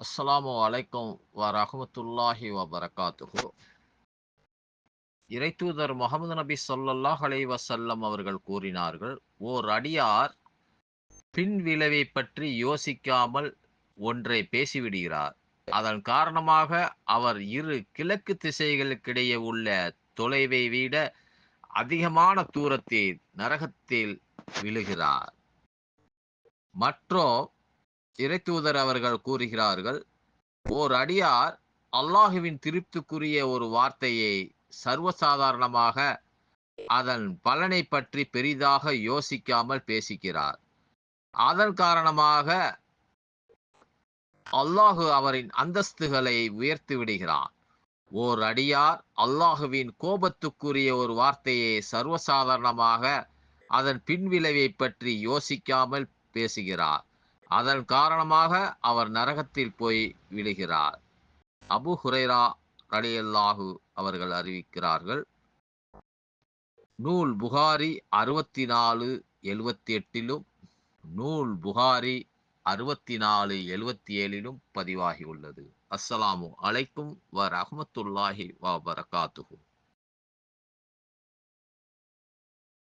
அஸ்லாமு அலைக்கும் வ ரஹமத்துல்லாஹி வ பரகாத்துஹு. இறைத்தூதர் முகமது நபி சொல்லல்லாஹ் அலை வசல்லம் அவர்கள் கூறினார்கள் ஓர் அடியார் பின் விளைவை பற்றி யோசிக்காமல் ஒன்றை பேசிவிடுகிறார். அதன் காரணமாக அவர் இரு கிழக்கு திசைகளுக்கிடையே உள்ள தொலைவை விட அதிகமான தூரத்தில் நரகத்தில் விழுகிறார். மற்றும் இறைத்தூதர் அவர்கள் கூறுகிறார்கள் ஓர் அடியார் அல்லாஹுவின் திருப்திக்குரிய ஒரு வார்த்தையை சர்வசாதாரணமாக அதன் பலனை பற்றி பெரிதாக யோசிக்காமல் பேசுகிறார். அதன் காரணமாக அல்லாஹு அவரின் அந்தஸ்துகளை உயர்த்தி விடுகிறான். ஓர் அடியார் அல்லாஹுவின் கோபத்துக்குரிய ஒரு வார்த்தையை சர்வசாதாரணமாக அதன் பின்விளைவை பற்றி யோசிக்காமல் பேசுகிறார். அதன் காரணமாக அவர் நரகத்தில் போய் விழுகிறார் அபு ஹுரைரா ரலியல்லாஹு அவர்கள் அறிவிக்கிறார்கள் நூல் புகாரி அறுபத்தி நாலு எழுவத்தி எட்டிலும் நூல் புகாரி அறுபத்தி நாலு எழுவத்தி ஏழிலும் பதிவாகி உள்ளது. அஸ்ஸலாமு அலைக்கும் வ ரஹமத்துல்லாஹி வ பரகாத்துஹு.